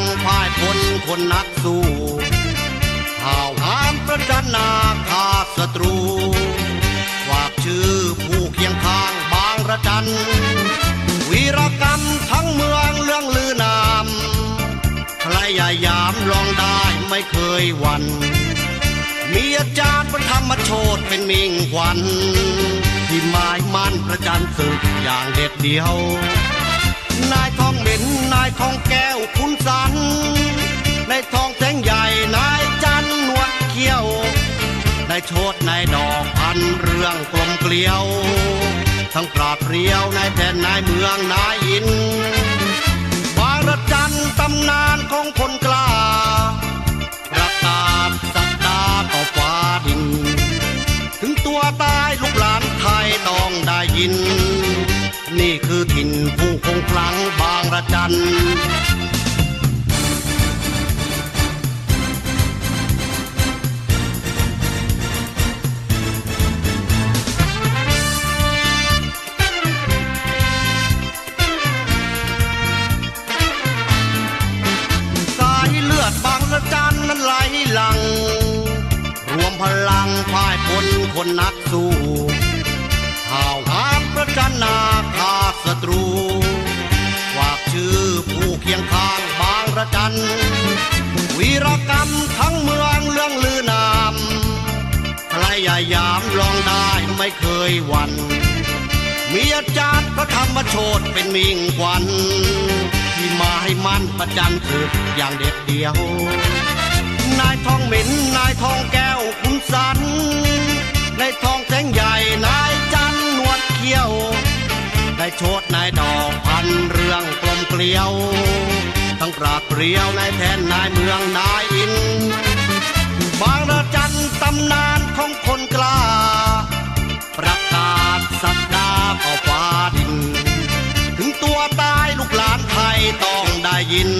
งพ่ายคนนักสู้ห่าวหามประจันนาขาศัตรูฝากชื่อผู้เคียงข้างบางระจัน วีรกรรมทั้งเมืองเรื่องลือนามใครอย่ายามลองได้ไม่เคยหวันมีอาจารย์พระธรรมโชดเป็นมิ่งขวัญที่หมายมั่นประจันศึกอย่างเด็ดเดียวายโชดนายดอกพันเรื่องกลมเกลียว ทั้งปราดเปรียวนายแผ่นนายเมืองนายอินบางระจันตำนานของคนกล้าประกาศสักดาต่อฟ้าดิน ถึงตัวตายลูกหลานไทยต้องได้ยิน นี่คือถิ่นผู้คงคลังบางระจัน งพ่ายพลคนนักสู้ห่าวหามประจันนาขาศัตรูฝากชื่อผู้เคียงข้างบางระจัน วีรกรรมทั้งเมืองเรื่องลือนาม ใครอย่ายามลองได้ไม่เคยหวั่นมีอาจารย์พระธรรมโชดเป็นมิ่งขวัญที่มาให้มันประจันถึกอย่างเด็ดเดียวนายทองเม ยว ทั้งปราดเปรียวนายแทนนายเมืองนายอิน บางระจันตำนานของคนกล้า ประกาศสักดาต่าฟ้าดิน ถึงตัวตายลูกหลานไทยต้องได้ยิน